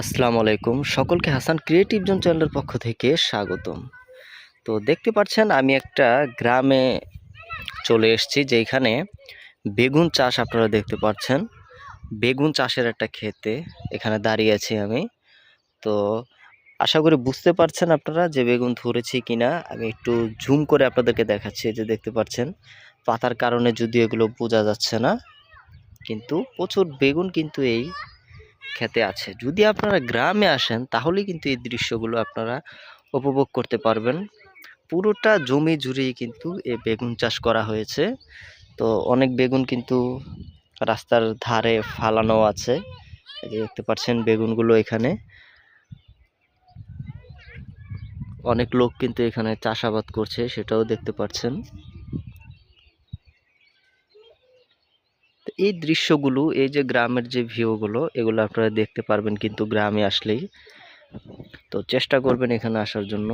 আসসালামু আলাইকুম। সকলকে হাসান ক্রিয়েটিভ জোন চ্যানেলের পক্ষ থেকে স্বাগতম। তো দেখতে পাচ্ছেন, আমি একটা গ্রামে চলে এসেছি যেখানে বেগুন চাষ আপনারা দেখতে পাচ্ছেন। বেগুন চাষের একটা ক্ষেতে এখানে দাঁড়িয়ে আছি আমি। তো আশা করি বুঝতে পারছেন আপনারা যে বেগুন ধরেছি কিনা। আমি একটু জুম করে আপনাদেরকে দেখাচ্ছি যে দেখতে পাচ্ছেন। পাতার কারণে যদি এগুলো বোঝা যাচ্ছে না, কিন্তু প্রচুর বেগুন কিন্তু এই খেতে আছে। যদি আপনারা গ্রামে আসেন, তাহলেই কিন্তু এই দৃশ্যগুলো আপনারা উপভোগ করতে পারবেন। পুরোটা জমি জুড়েই কিন্তু এই বেগুন চাষ করা হয়েছে। তো অনেক বেগুন কিন্তু রাস্তার ধারে ফালানো আছে। দেখতে পাচ্ছেন বেগুনগুলো এখানে। অনেক লোক কিন্তু এখানে চাষাবাদ করছে, সেটাও দেখতে পাচ্ছেন। তো এই দৃশ্যগুলো, এই যে গ্রামের যে ভিউগুলো, এগুলো আপনারা দেখতে পারবেন কিন্তু গ্রামে আসলেই। তো চেষ্টা করবেন এখানে আসার জন্য।